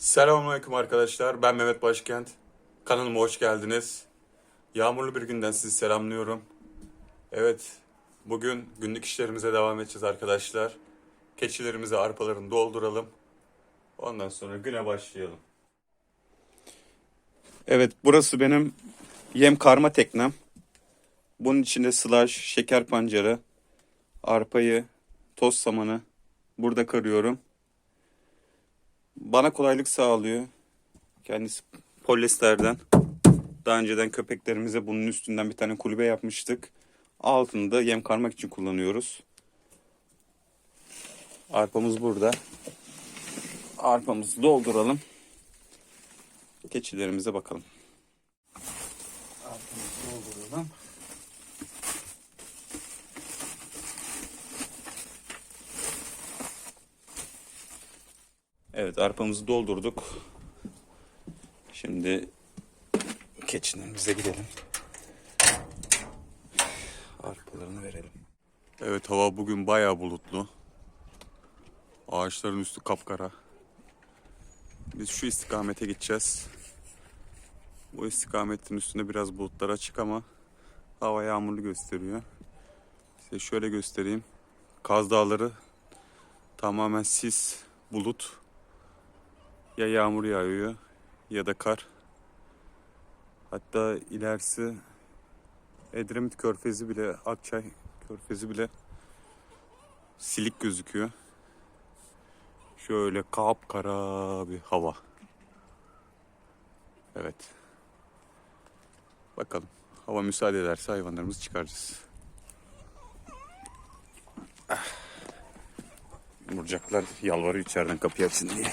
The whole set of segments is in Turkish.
Selamünaleyküm arkadaşlar. Ben Mehmet Başkent. Kanalıma hoş geldiniz. Yağmurlu bir günden sizi selamlıyorum. Evet, bugün günlük işlerimize devam edeceğiz arkadaşlar. Keçilerimizi, arpalarını dolduralım. Ondan sonra güne başlayalım. Evet, burası benim yem karma teknem. Bunun içinde sılaj, şeker pancarı, arpayı, toz samanı burada karıyorum bana kolaylık sağlıyor. Kendisi polyesterden. Daha önceden köpeklerimize bunun üstünden bir tane kulübe yapmıştık. Altını da yem karmak için kullanıyoruz. Arpamız burada. Arpamızı dolduralım. Keçilerimize bakalım. Arpamızı dolduralım. Evet arpamızı doldurduk. Şimdi keçilerimize gidelim. Arpalarını verelim. Evet hava bugün bayağı bulutlu. Ağaçların üstü kapkara. Biz şu istikamete gideceğiz. Bu istikametin üstünde biraz bulutlar açık ama hava yağmurlu gösteriyor. Size şöyle göstereyim. Kaz Dağları tamamen sis, bulut. Ya yağmur yağıyor ya da kar. Hatta ilerisi Edremit Körfezi bile, Akçay Körfezi bile silik gözüküyor. Şöyle kapkara bir hava. Evet. Bakalım. Hava müsaade ederse hayvanlarımızı çıkaracağız. Ah. Yumurcaklar yalvarıyor içeriden kapıyı açsın diye.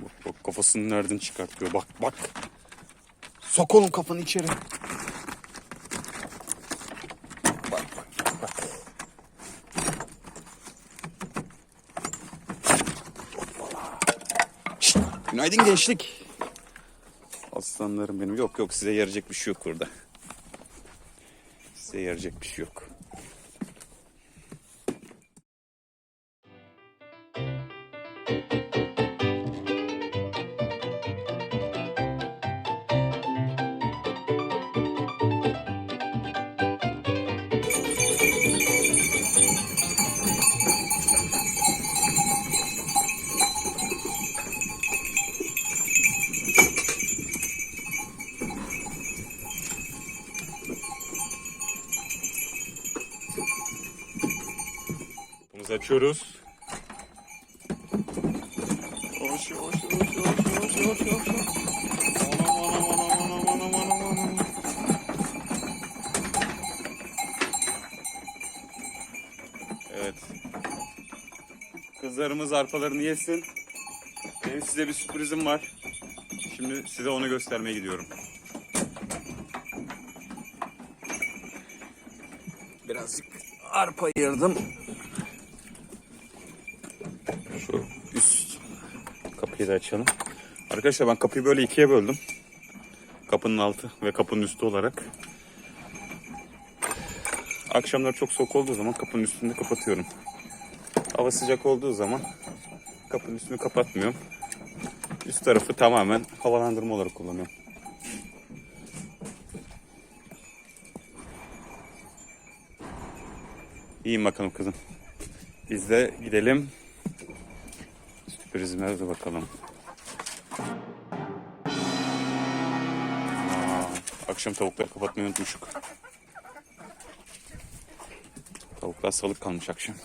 Bak bak kafasını nereden çıkartıyor bak bak. Sok oğlum kafanı içeri. Bak bak bak. Hoppala. Şşt, günaydın gençlik. Aslanlarım benim. Yok yok size yarayacak bir şey yok burada. Size yarayacak bir şey yok. Açıyoruz. Yavaş yavaş yavaş yavaş yavaş yavaş yavaş. Anam anam anam anam anam anam anam. Evet. Kızlarımız arpalarını yesin. Benim size bir sürprizim var. Şimdi size onu göstermeye gidiyorum. Birazcık arpa ayırdım. Şu üst kapıyı da açalım. Arkadaşlar ben kapıyı böyle ikiye böldüm. Kapının altı ve kapının üstü olarak. Akşamlar çok soğuk olduğu zaman kapının üstünü kapatıyorum. Hava sıcak olduğu zaman kapının üstünü kapatmıyorum. Üst tarafı tamamen havalandırma olarak kullanıyorum. İyiyim bakalım kızım. Biz de gidelim. Sürprizime de bakalım. Aa, akşam tavukları kapatmayı unutmuşuk. Tavuklar salık kalmış akşam.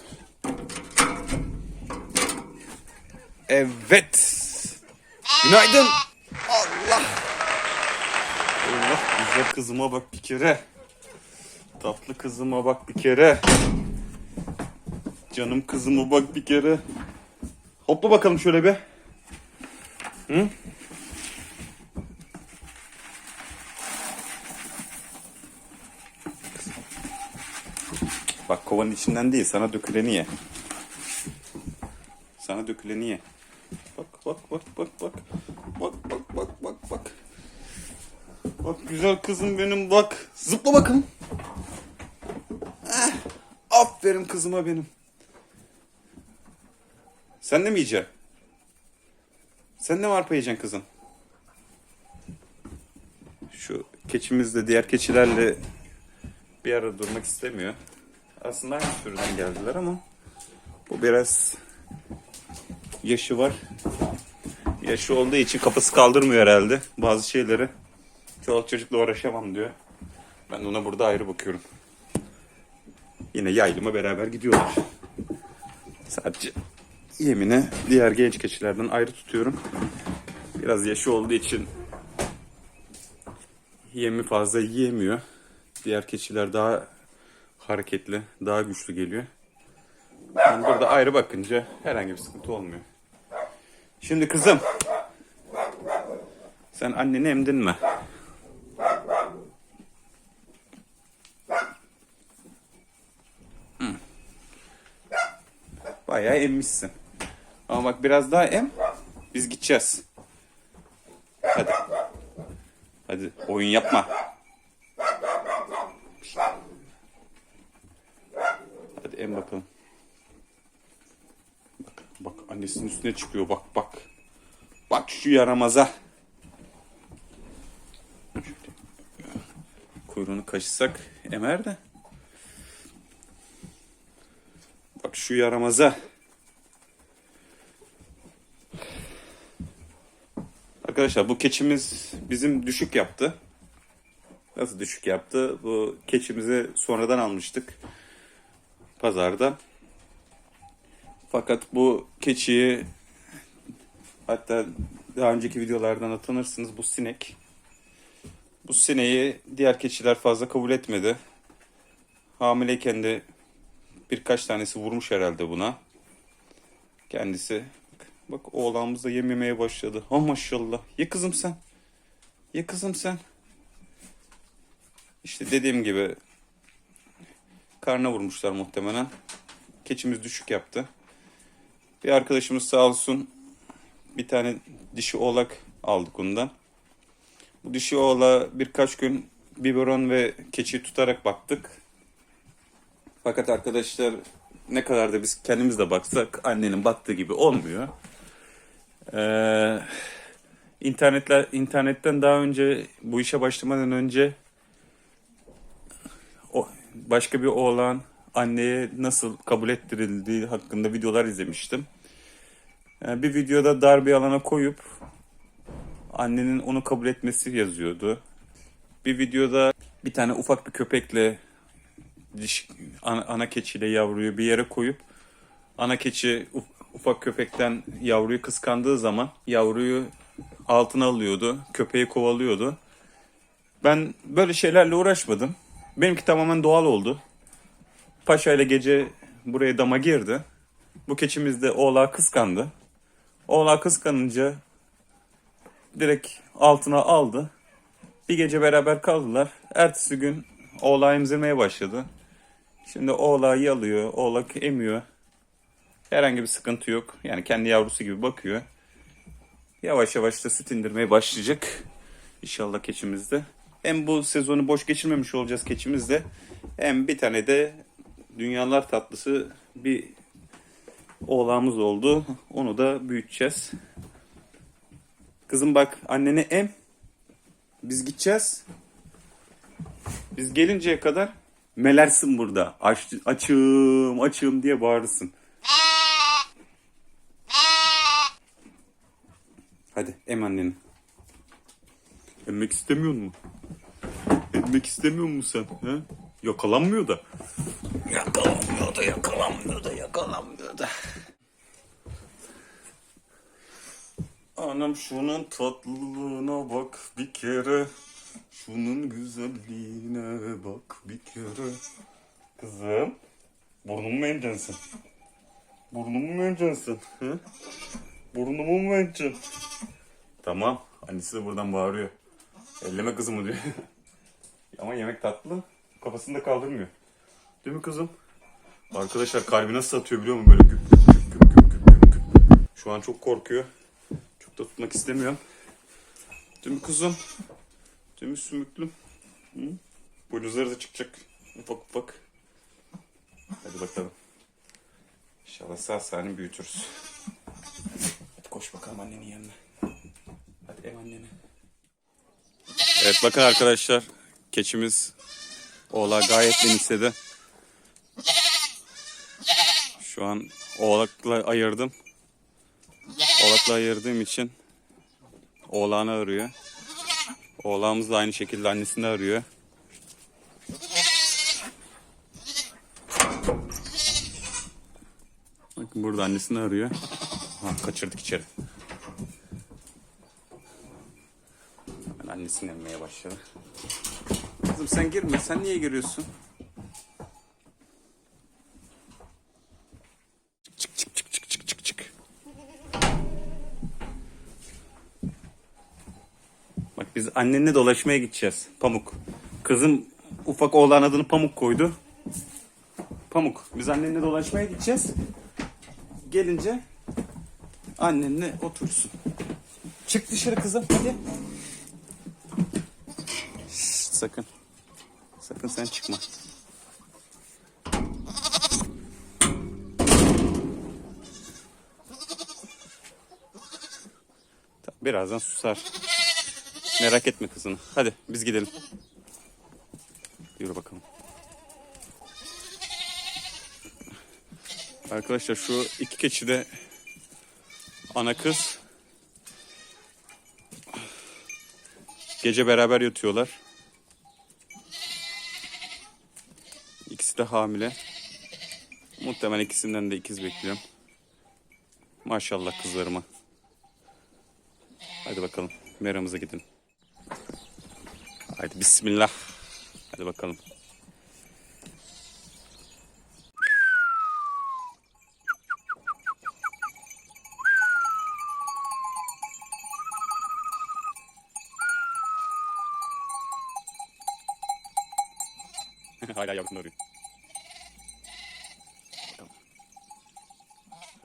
Evet. Günaydın. Allah. Allah güzel kızıma bak bir kere. Tatlı kızıma bak bir kere. Canım kızıma bak bir kere. Hopla bakalım şöyle bir. Hı? Bak kovanın içinden değil sana döküleni ye. Sana döküleni ye. Bak bak bak bak bak. Bak bak bak bak bak. Bak güzel kızım benim bak. Zıpla bakın. Eh, aferin kızıma benim. Sen de mi yiyeceksin? Sen de mi arpa yiyeceksin kızım? Şu keçimiz de diğer keçilerle bir arada durmak istemiyor. Aslında aynı sürüden geldiler ama bu biraz yaşı var. Yaşı olduğu için kafası kaldırmıyor herhalde bazı şeyleri. Çoluk çocukla uğraşamam diyor. Ben ona burada ayrı bakıyorum. Yine yaylıma beraber gidiyorlar. Sadece yemine diğer genç keçilerden ayrı tutuyorum. Biraz yaşı olduğu için yemi fazla yiyemiyor. Diğer keçiler daha hareketli, daha güçlü geliyor. Yani burada ayrı bakınca herhangi bir sıkıntı olmuyor. Şimdi kızım. Sen anneni emdin mi? Bayağı emmişsin. Ama bak biraz daha em. Biz gideceğiz. Hadi. Hadi oyun yapma. Hadi em bakalım. Bak, bak annesinin üstüne çıkıyor bak bak. Bak şu yaramaza. Kuyruğunu kaşısak emer de. Bak şu yaramaza. Arkadaşlar bu keçimiz bizim düşük yaptı. Nasıl düşük yaptı? Bu keçimizi sonradan almıştık. Pazarda. Fakat bu keçiyi hatta daha önceki videolardan hatırlarsınız bu sinek. Bu sineği diğer keçiler fazla kabul etmedi. Hamileyken de birkaç tanesi vurmuş herhalde buna. Kendisi bak, oğlanımız da yem yemeye başladı. Ha maşallah. Ye kızım sen. Ye kızım sen. İşte dediğim gibi karnına vurmuşlar muhtemelen. Keçimiz düşük yaptı. Bir arkadaşımız sağ olsun bir tane dişi oğlak aldık ondan. Bu dişi oğla birkaç gün biberon ve keçi tutarak baktık. Fakat arkadaşlar ne kadar da biz kendimiz de baksak annenin baktığı gibi olmuyor. Ee, internetler internetten daha önce bu işe başlamadan önce o başka bir oğlan anneye nasıl kabul ettirildiği hakkında videolar izlemiştim. Ee, bir videoda dar bir alana koyup annenin onu kabul etmesi yazıyordu. Bir videoda bir tane ufak bir köpekle diş, ana, ana keçiyle yavruyu bir yere koyup ana keçi ufak köpekten yavruyu kıskandığı zaman yavruyu altına alıyordu. Köpeği kovalıyordu. Ben böyle şeylerle uğraşmadım. Benimki tamamen doğal oldu. Paşa ile gece buraya dama girdi. Bu keçimiz de oğlağı kıskandı. Oğlağı kıskanınca direkt altına aldı. Bir gece beraber kaldılar. Ertesi gün oğlağı emzirmeye başladı. Şimdi oğlağı yalıyor, oğlak emiyor. Herhangi bir sıkıntı yok. Yani kendi yavrusu gibi bakıyor. Yavaş yavaş da süt indirmeye başlayacak. İnşallah keçimizde. Hem bu sezonu boş geçirmemiş olacağız keçimizde. Hem bir tane de dünyalar tatlısı bir oğlağımız oldu. Onu da büyüteceğiz. Kızım bak annene em. Biz gideceğiz. Biz gelinceye kadar melersin burada. Aç, açım açım diye bağırırsın. Hadi em anneni. Emmek istemiyor mu? Emmek istemiyor musun sen? He? Yakalanmıyor da. Yakalanmıyor da, yakalanmıyor da, yakalanmıyor da. Anam şunun tatlılığına bak bir kere. Şunun güzelliğine bak bir kere. Kızım. Burnumu mu emeceksin? Burnumu mu emeceksin? Hı? Burnumu mu emeceksin? Tamam. Annesi de buradan bağırıyor. Elleme kızımı diyor. Ama yemek tatlı. Kafasını da kaldırmıyor. Değil mi kızım? Arkadaşlar kalbi nasıl atıyor biliyor musun? Böyle güp güp güp güp güp güp güp güp. Şu an çok korkuyor. Çok da tutmak istemiyorum. Değil mi kızım? Değil mi sümüklüm? Hı? Boynuzları da çıkacak. Ufak ufak. Hadi bakalım. İnşallah sağ salim büyütürüz. Geç bakalım annenin yanına. Hadi ev annene. Evet bakın arkadaşlar. Keçimiz oğlak gayet benimsedi. Şu an oğlakla ayırdım. Oğlakla ayırdığım için oğlanı arıyor. Oğlağımız da aynı şekilde annesini arıyor. Bakın burada annesini arıyor. Ha, kaçırdık içeri. Hemen annesini emmeye başladı. Kızım sen girme. Sen niye giriyorsun? Çık çık çık çık çık çık çık. Bak biz annenle dolaşmaya gideceğiz. Pamuk. Kızım ufak oğlan adını Pamuk koydu. Pamuk. Biz annenle dolaşmaya gideceğiz. Gelince annenle otursun. Çık dışarı kızım hadi. Şşt, sakın. Sakın sen çıkma. Birazdan susar. Merak etme kızını. Hadi biz gidelim. Yürü bakalım. Arkadaşlar şu iki keçi de ana kız. Gece beraber yatıyorlar. İkisi de hamile. Muhtemelen ikisinden de ikiz bekliyorum. Maşallah kızlarıma. Hadi bakalım. Meramıza gidin. Haydi bismillah. Hadi bakalım. Hala yavrusunu arıyor. Bakalım.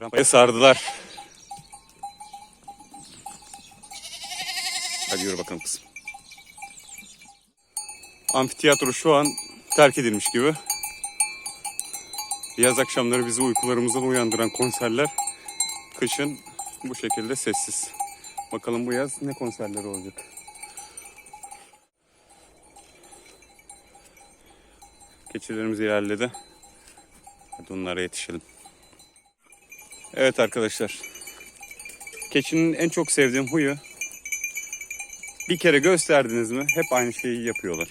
Rampaya sardılar. Hadi yürü bakalım kızım. Amfiteyatro şu an terk edilmiş gibi. Yaz akşamları bizi uykularımızdan uyandıran konserler kışın bu şekilde sessiz. Bakalım bu yaz ne konserleri olacak. Keçilerimiz ilerledi. Hadi onlara yetişelim. Evet arkadaşlar. Keçinin en çok sevdiğim huyu bir kere gösterdiniz mi hep aynı şeyi yapıyorlar.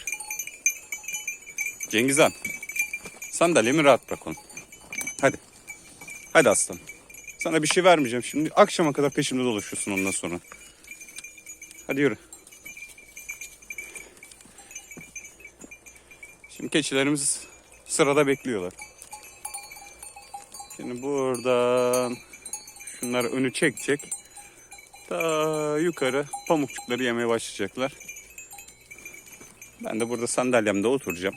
Cengizhan sandalyemi rahat bırak onu. Hadi. Hadi aslan. Sana bir şey vermeyeceğim şimdi. Akşama kadar peşimde dolaşıyorsun ondan sonra. Hadi yürü. Şimdi keçilerimiz sırada bekliyorlar. Şimdi buradan şunları önü çekecek. Ta yukarı pamukçukları yemeye başlayacaklar. Ben de burada sandalyemde oturacağım.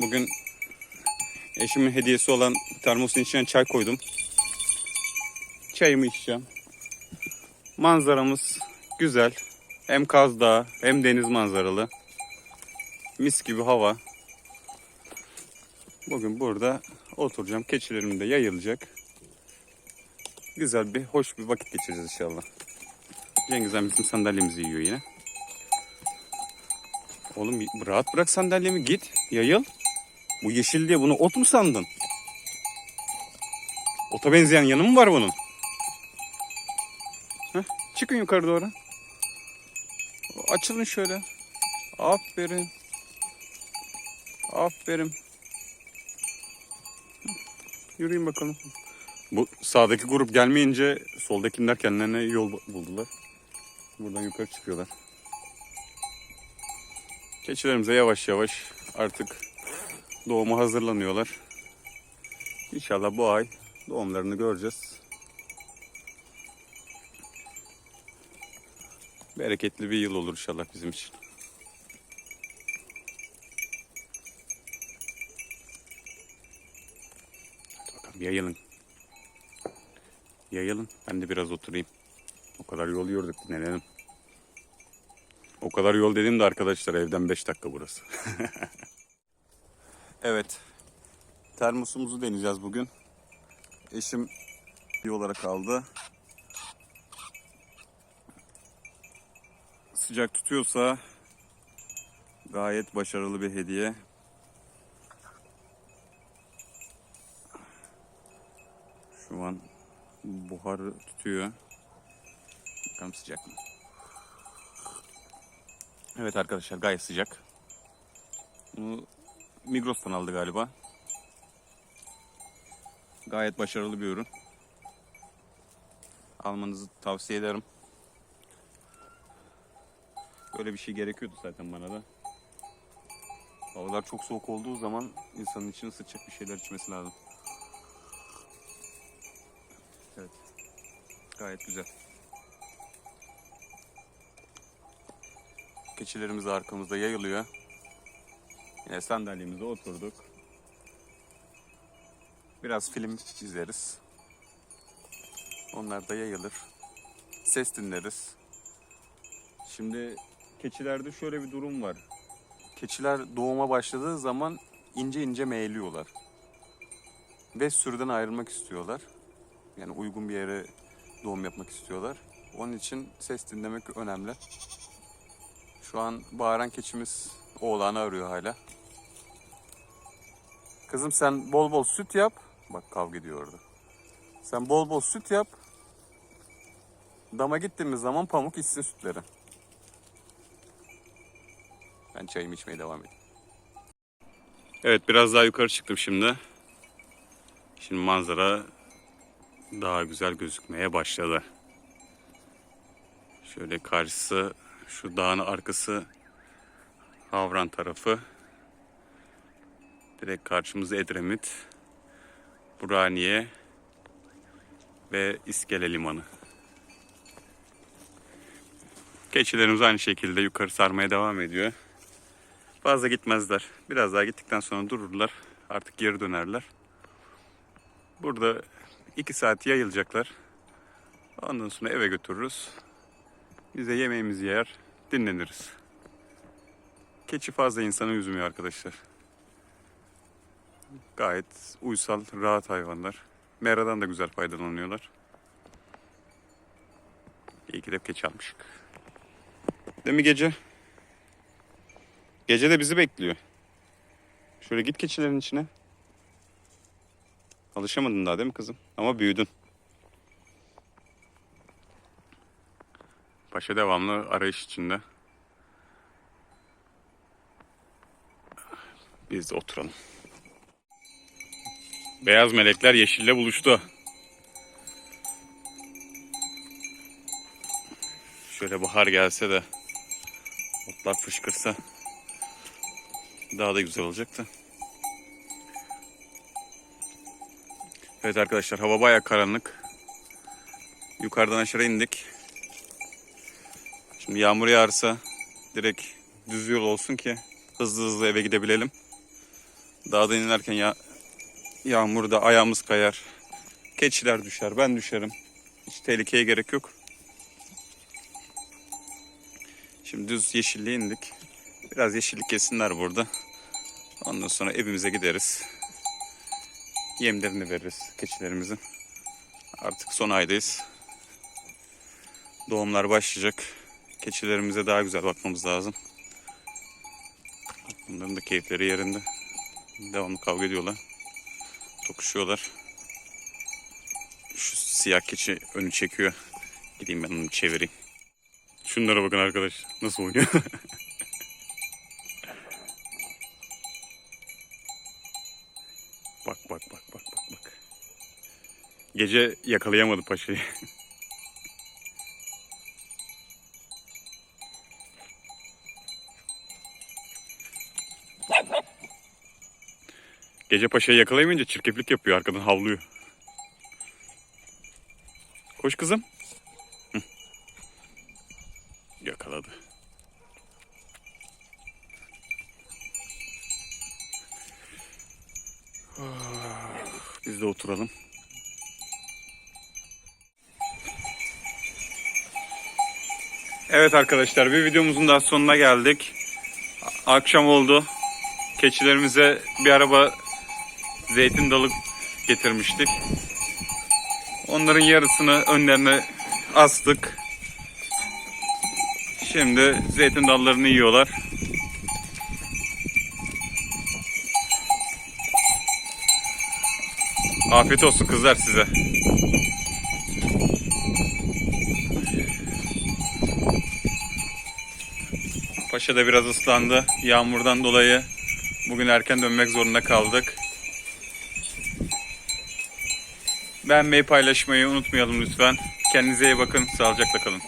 Bugün eşimin hediyesi olan termosun içine çay koydum. Çayımı içeceğim. Manzaramız güzel. Hem Kaz Dağı hem deniz manzaralı. Mis gibi hava. Bugün burada oturacağım. Keçilerim de yayılacak. Güzel bir, hoş bir vakit geçireceğiz inşallah. Cengiz Han bizim sandalyemizi yiyor yine. Oğlum rahat bırak sandalyemi git. Yayıl. Bu yeşil diye bunu ot mu sandın? Ota benzeyen yanı mı var bunun? Heh, çıkın yukarı doğru. Açılın şöyle. Aferin. Aferin. Yürüyün bakalım. Bu sağdaki grup gelmeyince soldakiler kendilerine yol buldular. Buradan yukarı çıkıyorlar. Keçilerimize yavaş yavaş artık doğuma hazırlanıyorlar. İnşallah bu ay doğumlarını göreceğiz. Bereketli bir yıl olur inşallah bizim için. Yayılın. Yayılın. Ben de biraz oturayım. O kadar yol yorduk dinlenelim. O kadar yol dedim de arkadaşlar evden 5 dakika burası. evet. Termosumuzu deneyeceğiz bugün. Eşim İyi olarak aldı. Sıcak tutuyorsa gayet başarılı bir hediye. Şu an buharı tutuyor. Bakalım sıcak mı? Evet arkadaşlar gayet sıcak. Bunu Migros'tan aldı galiba. Gayet başarılı bir ürün. Almanızı tavsiye ederim. Böyle bir şey gerekiyordu zaten bana da. Havalar çok soğuk olduğu zaman insanın için ısıtacak bir şeyler içmesi lazım. Gayet güzel. Keçilerimiz arkamızda yayılıyor. Yine sandalyemize oturduk. Biraz film izleriz. Onlar da yayılır. Ses dinleriz. Şimdi keçilerde şöyle bir durum var. Keçiler doğuma başladığı zaman ince ince meyliyorlar. Ve sürüden ayrılmak istiyorlar. Yani uygun bir yere doğum yapmak istiyorlar. Onun için ses dinlemek önemli. Şu an bağıran keçimiz oğlanı arıyor hala. Kızım sen bol bol süt yap. Bak kavga ediyor orada. Sen bol bol süt yap. Dama gittiğimiz zaman pamuk içsin sütleri. Ben çayımı içmeye devam edeyim. Evet biraz daha yukarı çıktım şimdi. Şimdi manzara daha güzel gözükmeye başladı. Şöyle karşısı şu dağın arkası Havran tarafı. Direkt karşımızda Edremit, Burhaniye ve İskele Limanı. Keçilerimiz aynı şekilde yukarı sarmaya devam ediyor. Fazla gitmezler. Biraz daha gittikten sonra dururlar. Artık geri dönerler. Burada iki saat yayılacaklar. Ondan sonra eve götürürüz. Biz de yemeğimizi yer, dinleniriz. Keçi fazla insanı üzmüyor arkadaşlar. Gayet uysal, rahat hayvanlar. Meradan da güzel faydalanıyorlar. İyi ki de keçi almışık. Değil mi gece? Gece de bizi bekliyor. Şöyle git keçilerin içine. Alışamadın daha değil mi kızım? Ama büyüdün. Paşa devamlı arayış içinde. Biz de oturalım. Beyaz melekler yeşille buluştu. Şöyle bahar gelse de otlar fışkırsa daha da güzel olacaktı. Evet arkadaşlar hava baya karanlık. Yukarıdan aşağı indik. Şimdi yağmur yağarsa direkt düz yol olsun ki hızlı hızlı eve gidebilelim. Dağdan inerken ya yağmurda ayağımız kayar. Keçiler düşer, ben düşerim. Hiç tehlikeye gerek yok. Şimdi düz yeşilliğe indik. Biraz yeşillik yesinler burada. Ondan sonra evimize gideriz. Yemlerini veririz keçilerimizin. Artık son aydayız. Doğumlar başlayacak. Keçilerimize daha güzel bakmamız lazım. Bunların da keyifleri yerinde. Devamlı kavga ediyorlar. Tokuşuyorlar. Şu siyah keçi önü çekiyor. Gideyim ben onu çevireyim. Şunlara bakın arkadaş. Nasıl oynuyor? bak bak bak bak bak bak. Gece yakalayamadı paşayı. Gece paşayı yakalayamayınca çirkeflik yapıyor arkadan havlıyor. Koş kızım. Hı. Yakaladı. Ah, Biz de oturalım. Evet arkadaşlar bir videomuzun daha sonuna geldik. Akşam oldu. Keçilerimize bir araba zeytin dalı getirmiştik. Onların yarısını önlerine astık. Şimdi zeytin dallarını yiyorlar. Afiyet olsun kızlar size. Da biraz ıslandı. Yağmurdan dolayı bugün erken dönmek zorunda kaldık. Beğenmeyi paylaşmayı unutmayalım lütfen. Kendinize iyi bakın. Sağlıcakla kalın.